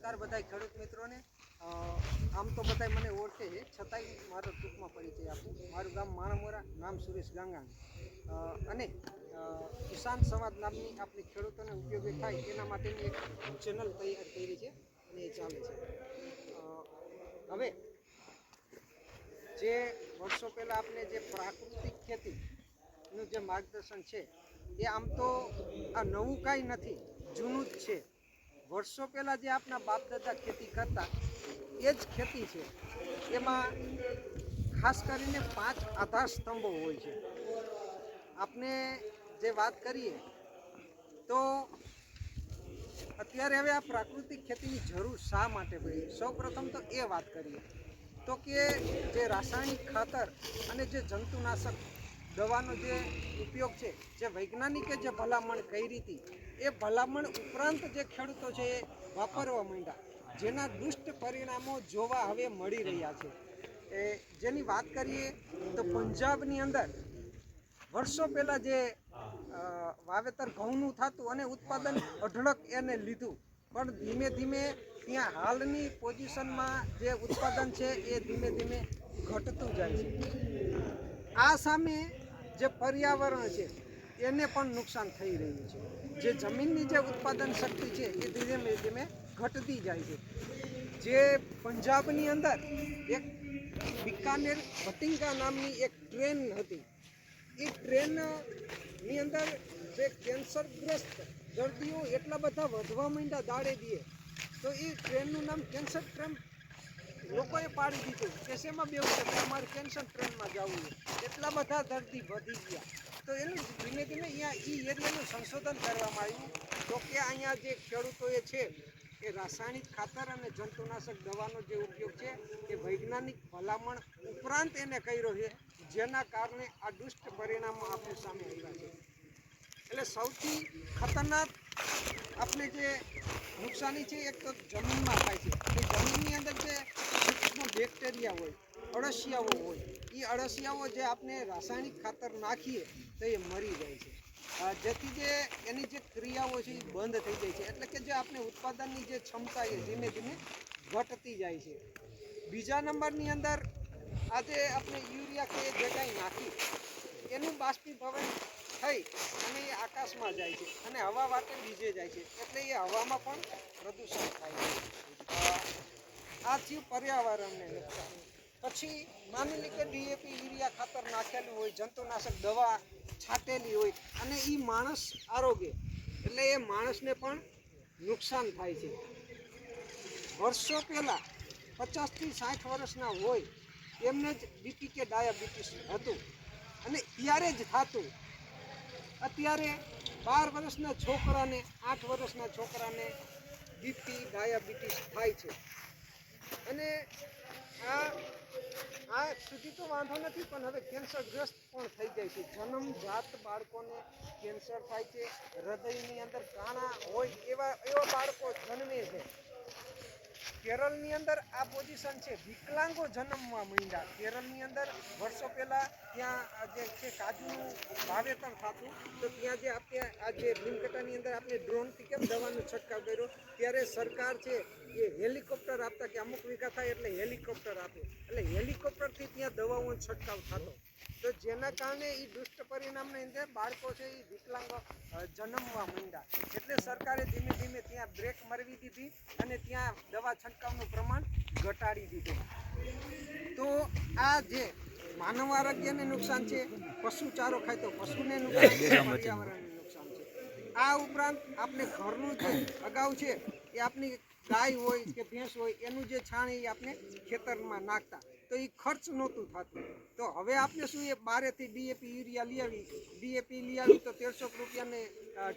નમસ્કાર બધા ખેડૂત મિત્રોને. આમ તો બધા મને ઓળખે છે, છતાંય મારો ટૂંકમાં પરિચય આપું. મારું ગામ માણામોરા, નામ સુરેશ ગાંગાણી. અને કિસાન સમાજ નામની આપણી ખેડૂતોને ઉપયોગી થાય તેના માટેની એક ચેનલ તૈયાર કરી છે અને એ ચાલે છે. હવે, જે વર્ષો પહેલાં આપણે જે પ્રાકૃતિક ખેતીનું જે માર્ગદર્શન છે, એ આમ તો આ નવું કાંઈ નથી, જૂનું જ છે. વર્ષો પહેલાં જે આપણા બાપ દાદા ખેતી કરતા, એ જ ખેતી છે. એમાં ખાસ કરીને પાંચ આધાર સ્તંભો હોય છે. આપણે જે વાત કરીએ, તો અત્યારે હવે આ પ્રાકૃતિક ખેતીની જરૂર શા માટે પડી? સૌ પ્રથમ તો એ વાત કરીએ, તો કે જે રાસાયણિક ખાતર અને જે જંતુનાશક દવાનો જે ઉપયોગ છે, જે વૈજ્ઞાનિકે જે ભલામણ કરી હતી એ ભલામણ ઉપરાંત જે ખેડૂતો છે એ વાપરવા માંડ્યા. જેના દુષ્ટ પરિણામો જોવા હવે મળી રહ્યા છે. એ જેની વાત કરીએ તો પંજાબની અંદર વર્ષો પહેલાં જે વાવેતર ઘઉંનું થતું અને ઉત્પાદન અઢળક એને લીધું. પણ ધીમે ધીમે ત્યાં હાલની પોઝિશનમાં જે ઉત્પાદન છે એ ધીમે ધીમે ઘટતું જાય છે. આ સામે જે પર્યાવરણ છે એને પણ નુકસાન થઈ રહ્યું છે. જે જમીનની જે ઉત્પાદન શક્તિ છે, એ ધીમે ધીમે ઘટતી જાય છે. જે પંજાબની અંદર એક બિકાનેર ભટિંગા નામની એક ટ્રેન હતી. એ ટ્રેનની અંદર જે કેન્સરગ્રસ્ત દર્દીઓ એટલા બધા વધવા માંડ્યા દાડે દીએ, તો એ ટ્રેનનું નામ કેન્સર ટ્રેન લોકોએ પાડી દીધું. કે શેમાં બેવું છે? અમારે કેન્સર ટ્રેનમાં જવું એટલા બધા દર્દી વધી ગયા. તો એનું ધીમે ધીમે અહીંયા એ એરિયાનું સંશોધન કરવામાં આવ્યું. તો કે અહીંયા જે ખેડૂતોએ છે, એ રાસાયણિક ખાતર અને જંતુનાશક દવાનો જે ઉપયોગ છે, એ વૈજ્ઞાનિક ભલામણ ઉપરાંત એને કર્યો છે, જેના કારણે આ દુષ્ટ પરિણામો આપણે સામે આવ્યા છે. એટલે સૌથી ખતરનાક આપણે જે નુકસાની છે, એક તો જમીનમાં થાય છે. એ જમીનની અંદર જે બેક્ટેરિયા હોય, અળસિયાઓ હોય એ અળસિયાઓ જે આપણે રાસાયણિક ખાતર નાખીએ તો એ મરી જાય છે. જેથી જે એની જે ક્રિયાઓ છે એ બંધ થઈ જાય છે. એટલે કે જે આપણે ઉત્પાદનની જે ક્ષમતા એ ધીમે ધીમે ઘટતી જાય છે. બીજા નંબરની અંદર આજે આપણે યુરિયા કે જે કાંઈ નાખી, એનું બાષ્પીભવન થઈ અને એ આકાશમાં જાય છે અને હવા વાટે બીજે જાય છે. એટલે એ હવામાં પણ પ્રદૂષણ થાય છે. આ થયું પર્યાવરણને નુકસાન પછી માની લે કે ડીએપી યુરિયા ખાતર નાખેલું હોય, જંતુનાશક દવા છાંટેલી હોય અને એ માણસ આરોગ્ય એટલે એ માણસને પણ નુકસાન થાય છે. વર્ષો પહેલાં પચાસથી સાઠ વર્ષના હોય, એમને જ બીપી કે ડાયાબિટીસ હતું અને ત્યારે જ થતું. અત્યારે બાર વર્ષના છોકરાને, આઠ વર્ષના છોકરાને બીપી ડાયાબિટીસ થાય છે. અને આ આ સુધી તો વાંધો નથી, પણ હવે કેન્સરગ્રસ્ત પણ થઈ જાય છે. જન્મજાત બાળકોને કેન્સર થાય છે. હૃદયની અંદર કાણા હોય એવા એવા બાળકો જન્મે છે. કેરળની અંદર આ પોઝિશન છે. વિકલાંગો જન્મવા માંડ્યા કેરળની અંદર વર્ષો પહેલાં ત્યાં જે છે કાજુનું વાવેતર થતું. તો ત્યાં જે આપણે આ જે ભીમકટાની અંદર આપણે ડ્રોનથી કેમ દવાનો છંટકાવ કર્યો? ત્યારે સરકાર છે એ હેલિકોપ્ટર આપતા કે અમુક વીઘા થાય એટલે હેલિકોપ્ટર આપે. એટલે હેલિકોપ્ટરથી ત્યાં દવાઓનો છંટકાવ થતો. તો જેના કારણે એ દુષ્ટ પરિણામની અંદર બાળકો છે એ વિકલાંગો જન્મવા માંડ્યા. એટલે સરકારે ધીમે ધીમે ત્યાં બ્રેક મરવી દીધી અને ત્યાં દવા છંટકાવનું પ્રમાણ ઘટાડી દીધું. તો આ જે માનવ આરોગ્યને નુકસાન છે પશુ ચારો ખાય તો પશુને નુકસાન છે પર્યાવરણને નુકસાન છે. આ ઉપરાંત આપણે ઘરનું જે અગાઉ છે એ આપણી ગાય હોય કે ભેંસ હોય, એનું જે છાણ એ આપણે ખેતરમાં નાખતા. તો એ ખર્ચ નહોતું થતું. તો હવે આપણે શું એ બારેથી ડીએપી યુરિયા લઈ આવી. ડીએપી લઈ આવી તો તેરસો રૂપિયાને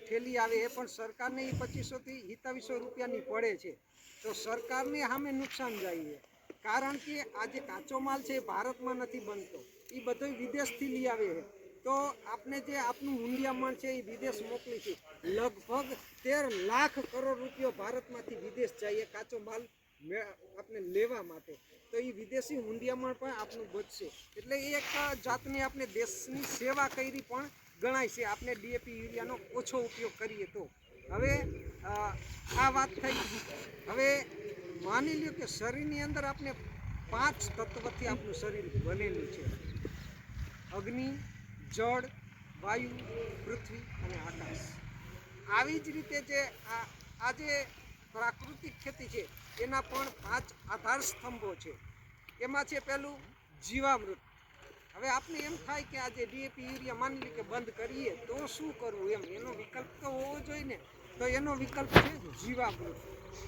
ઠેલી આવે એ પણ સરકારને એ પચીસોથી સિત્તાવીસો રૂપિયાની પડે છે. તો સરકારને સામે નુકસાન જાય છે. કારણ કે આ જે કાચો માલ છે એ ભારતમાં નથી બનતો. એ બધો વિદેશથી લઈ આવે છે. તો આપણે જે આપણું મૂંડિયામણ છે એ વિદેશ મોકલી છે. લગભગ તેર લાખ કરોડ રૂપિયો ભારતમાંથી વિદેશ જાય કાચો માલ આપણે લેવા માટે. તો એ વિદેશી હુંડિયામણ પણ આપનું બચશે. એટલે એક જાતની આપણે દેશની સેવા કરી પણ ગણાય છે. આપણે ડીએપી યુરિયાનો ઓછો ઉપયોગ કરીએ તો. હવે આ વાત થઈ. હવે માની લ્યો કે શરીરની અંદર આપણે પાંચ તત્વથી આપણું શરીર બનેલું છે. અગ્નિ જળ, વાયુ, પૃથ્વી અને આકાશ. આવી જ રીતે જે આ આજે પ્રાકૃતિક ખેતી છે, એના પણ પાંચ આધાર સ્તંભો છે. એમાં છે પહેલું જીવામૃત. હવે આપને એમ થાય કે આજે ડીએપી યુરિયા માની કે બંધ કરીએ, તો શું કરવું એમ? એનો વિકલ્પ તો હોવો જોઈએ ને, તો એનો વિકલ્પ છે જીવામૃત.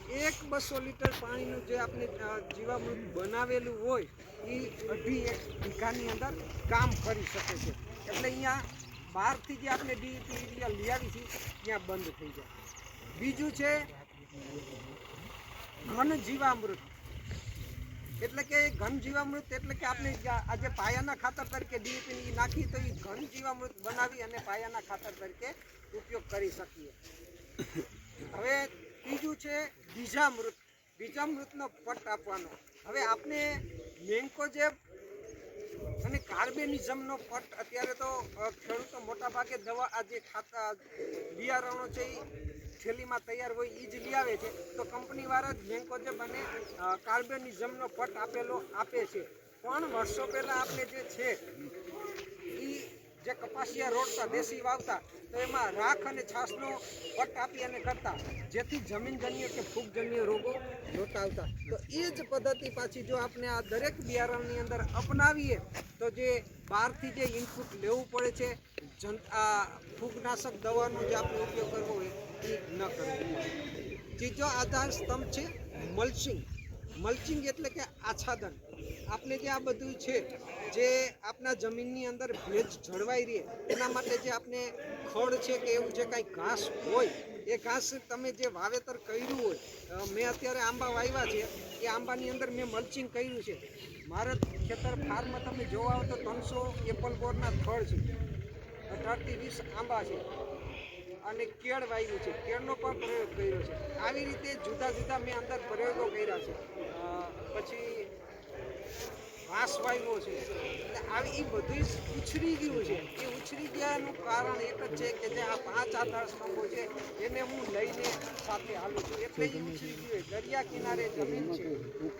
એક બસો લીટર પાણીનું જે આપણે જીવામૃત બનાવેલું હોય એ અઢી એક વીઘાની અંદર કામ કરી શકે છે. એટલે અહીંયા બહારથી જે આપણે ડીએપી યુરિયા લઈ આવી છીએ ત્યાં બંધ થઈ જાય. બીજું છે ઘન જીવામૃત. એટલે કે ઘન જીવામૃત એટલે કે આપણે આજે પાયાના ખાતર તરીકે ડીએપી નાખી તો એ ઘન જીવામૃત બનાવી અને પાયાના ખાતર તરીકે ઉપયોગ કરી શકીએ. હવે ત્રીજું છે બીજામૃત. બીજામૃતનો પટ આપવાનો. હવે આપણે મેન્કોજેબ અને કાર્બેનિઝમનો પટ અત્યારે તો ખેડૂતો મોટા ભાગે દવા, આ જે ખાતા, બિયારણો છે એ થેલીમાં તૈયાર હોય એ જ લઈ આવે છે. તો કંપનીવાળા જ બેન્કો જે બને કાર્બેનિઝમનો પટ આપેલો આપે છે. પણ વર્ષો પહેલાં આપણે જે છે જે કપાસિયા રોડતા દેશી વાવતા, તો એમાં રાખ અને છાસનો પટ આપી અને કરતા. જેથી જમીનજન્ય કે ફૂગજન્ય રોગો નહોતા આવતા. તો એ જ પદ્ધતિ પાછી જો આપણે આ દરેક બિયારણની અંદર અપનાવીએ, તો જે બહારથી જે ઇનપુટ લેવું પડે છે, જન આ ફૂગનાશક દવાનો જે આપણે ઉપયોગ કરવો હોય, એ ન કરવો ત્રીજો આધાર સ્તંભ છે મલ્ચિંગ મલ્ચિંગ એટલે કે આચ્છાદન. આપણે જે આ બધું છે, જે આપણા જમીનની અંદર ભેજ જળવાઈ રહે, એના માટે જે આપણે ખડ છે કે એવું જે કાંઈ ઘાસ હોય, એ ઘાસ તમે જે વાવેતર કર્યું હોય મેં અત્યારે આંબા વાવ્યા છે, એ આંબાની અંદર મેં મલ્ચિંગ કર્યું છે. મારા ખેતર ફાર્મમાં તમે જોવા આવો તો ત્રણસો એપલ બોરના થળ છે. અઢારથી વીસ આંબા છે. અને કેળ વાવ્યું છે. કેળનો પણ પ્રયોગ કર્યો છે. આવી રીતે જુદા જુદા મેં અંદર પ્રયોગો કર્યા છે. પછી ઘાસ છે. એટલે આવી એ બધી ઉછરી ગયું છે. એ ઉછરી ગયાનું કારણ એક જ છે કે જે આ પાંચ આધાર સ્તંભો છે, એને હું લઈને સાથે હાલું છું. એટલે એ ઉછરી ગયું. દરિયા કિનારે જમીન છે.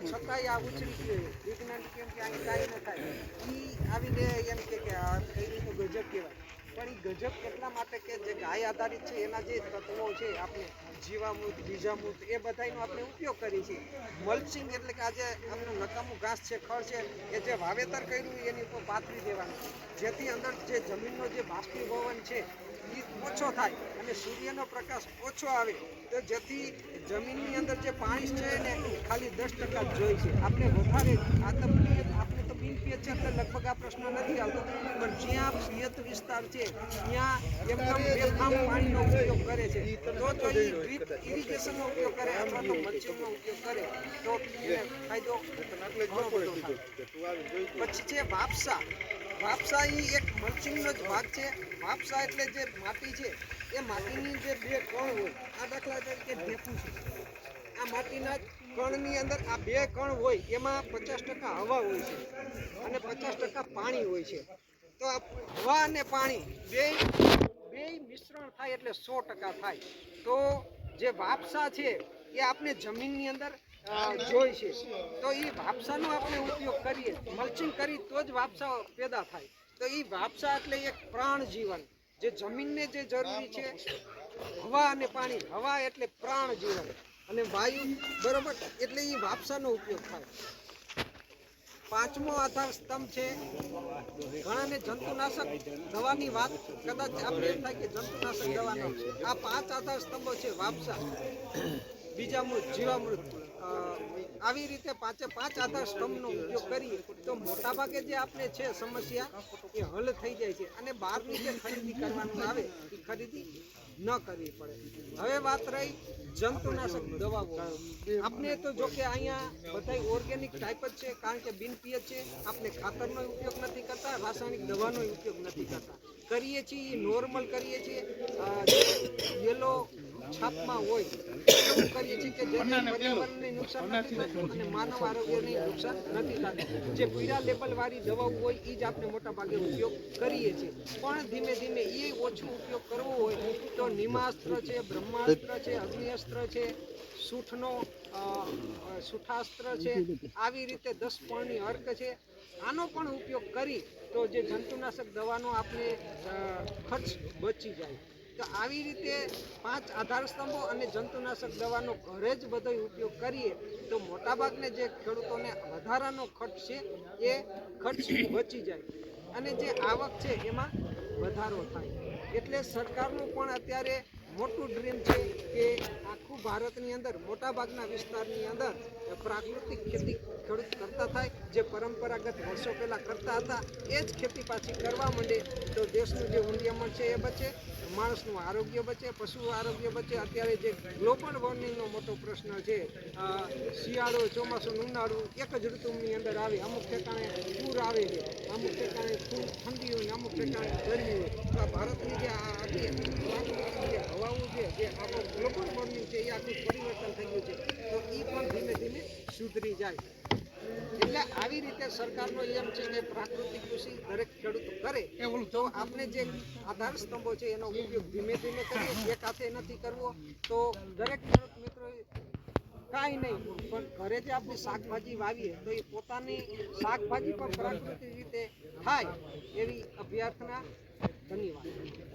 છતાંય આ ઉછરી ગયું વિજ્ઞાન કેમ કે અહીં કાંઈ ન થાય. એ આવીને એમ કે આ કઈ રીતનું ગજબ કહેવાય. પણ એ ગજબ એટલા માટે કે જે ગાય આધારિત છે, એના જે તત્વો છે, આપણે જીવામૃત, બીજામૃત, એ બધાનો આપણે ઉપયોગ કરીએ છીએ. મલ્ચિંગ એટલે કે આજે આમનું નકામું ઘાસ છે, ખળ છે, એ જે વાવેતર કર્યું એની ઉપર પાથરી દેવાનું. જેથી અંદર જે જમીનનો જે બાષ્પીભવન છે એ ઓછો થાય અને સૂર્યનો પ્રકાશ ઓછો આવે. તો જેથી જમીનની અંદર જે પાણી છે ને ખાલી દસ ટકા જોઈ છે. આપણે વધારે આ પિયત છે, એટલે લગભગ આ પ્રશ્ન નથી આવતો. પણ જ્યાં પિયત વિસ્તાર છે, ત્યાં એકદમ પાણીનો ઉપયોગ કરે છે. તો જો એ ડ્રીપ ઇરિગેશનનો ઉપયોગ કરે, અથવા તો મલ્ચિંગનો ઉપયોગ કરે, તો ફાયદો પછી છે વાપસા. વાપસા એ એક મલ્ચિંગનો જ ભાગ છે. વાપસા એટલે જે માટી છે, એ માટીની જે બે કણ હોય, આ દાખલા તરીકે ઢેપું છે. આ માટીના કણની અંદર આ બે કણ હોય, એમાં પચાસ ટકા હવા હોય છે અને પચાસ ટકા પાણી હોય છે. તો આ હવા અને પાણી બે બે મિશ્રણ થાય એટલે સો ટકા થાય. તો જે વાપસા છે, એ આપણે જમીનની અંદર જોઈ છે. તો એ વાપસાનો આપણે ઉપયોગ કરીએ મલ્ચિંગ કરી તો જ વાપસા પેદા થાય. તો એ વાપસા એટલે એક પ્રાણ જીવન જે જમીનને જે જરૂરી છે, હવા અને પાણી. હવા એટલે પ્રાણ જીવન અને વાયુ બરોબર એટલે એ વાપસાનો ઉપયોગ થાય. પાંચમો આધાર સ્તંભ છે. ઘણાને જંતુનાશક દવાની વાત કદાચ આપણે એમ થાય કે જંતુનાશક દવાનો આ પાંચ આધાર સ્તંભો છે, વાપસા. બીજામૃત, જીવામૃત. આવી રીતે પાંચે પાંચ આધાર સ્તંભનો ઉપયોગ કરીએ તો મોટાભાગે જે આપણે છે સમસ્યા એ હલ થઈ જાય છે અને બહારની જે ખરીદી કરવાનું આવે એ ખરીદી ન કરવી પડે. હવે વાત રહી જંતુનાશક દવાઓ. આપણે તો જો કે અહીંયા બધા ઓર્ગેનિક ટાઈપ જ છે, કારણ કે બિન પિયત છે. આપણે ખાતરનો ઉપયોગ નથી કરતા, રાસાયણિક દવાનો ઉપયોગ નથી કરતા. કરીએ છીએ નોર્મલ કરીએ છીએ. યલો છાપમાં હોય એવું કરીએ છીએ કે જેથી પર્યાવરણને નુકસાન નથી થતું અને માનવ આરોગ્યને નુકસાન નથી થતું. જે પીળા લેબલ દવાઓ હોય એ જ આપણે મોટા ભાગે ઉપયોગ કરીએ છીએ. પણ ધીમે ધીમે એ ઓછો ઉપયોગ કરવો હોય તો નિમાસ્ત્ર છે બ્રહ્માસ્ત્ર છે અગ્નિઅસ્ત્ર છે સૂઠનો સૂઠાસ્ત્ર છે આવી રીતે દસ પણની અર્ક છે. આનો પણ ઉપયોગ કરી તો જે જંતુનાશક દવાનો આપણે ખર્ચ બચી જાય. તો આવી રીતે પાંચ આધાર સ્તંભો અને જંતુનાશક દવાનો ઘરે જ બધો ઉપયોગ કરીએ, તો મોટાભાગને જે ખેડૂતોને વધારાનો ખર્ચ છે, એ ખર્ચ બચી જાય. અને જે આવક છે, એમાં વધારો થાય. એટલે સરકારનું પણ અત્યારે મોટું ડ્રીમ છે કે આખું ભારતની અંદર, મોટાભાગના વિસ્તારની અંદર પ્રાકૃતિક ખેતી ખેડૂત કરતા થાય. જે પરંપરાગત વર્ષો પહેલાં કરતા હતા, એ જ ખેતી પાછી કરવા માંડે. તો દેશનું જે ઊંડિયામણ છે, એ બચે. માણસનું આરોગ્ય બચે પશુ આરોગ્ય બચે. અત્યારે જે ગ્લોબલ વોર્મિંગનો મોટો પ્રશ્ન છે શિયાળો ચોમાસું ઉનાળું એક જ ઋતુની અંદર આવે, અમુક ઠેકાણે પૂર આવે છે, અમુક ઠેકાણે ખૂબ ઠંડી હોય અમુક ઠેકાણે ગરમી હોય. આ ભારતની જે જે હવાઓ છે, જે આખો ગ્લોબલ વોર્મિંગ છે, એ આખું પરિવર્તન થઈ ગયું છે. તો એ પણ ધીમે ધીમે સુધરી જાય. સરકારનો એમ છે કે પ્રાકૃતિક કૃષિ દરેક ખેડૂત કરે. તો આપણે જે આધાર સ્તંભો છે એનો ઉપયોગ ધીમે ધીમે કરીએ એક હાથે નથી કરવો તો દરેક ખેડૂત મિત્રો કાંઈ નહીં પણ ઘરે જે આપણે શાકભાજી વાવીએ તો એ પોતાની શાકભાજી પણ પ્રાકૃતિક રીતે થાય એવી અભ્યર્થના ધન્યવાદ.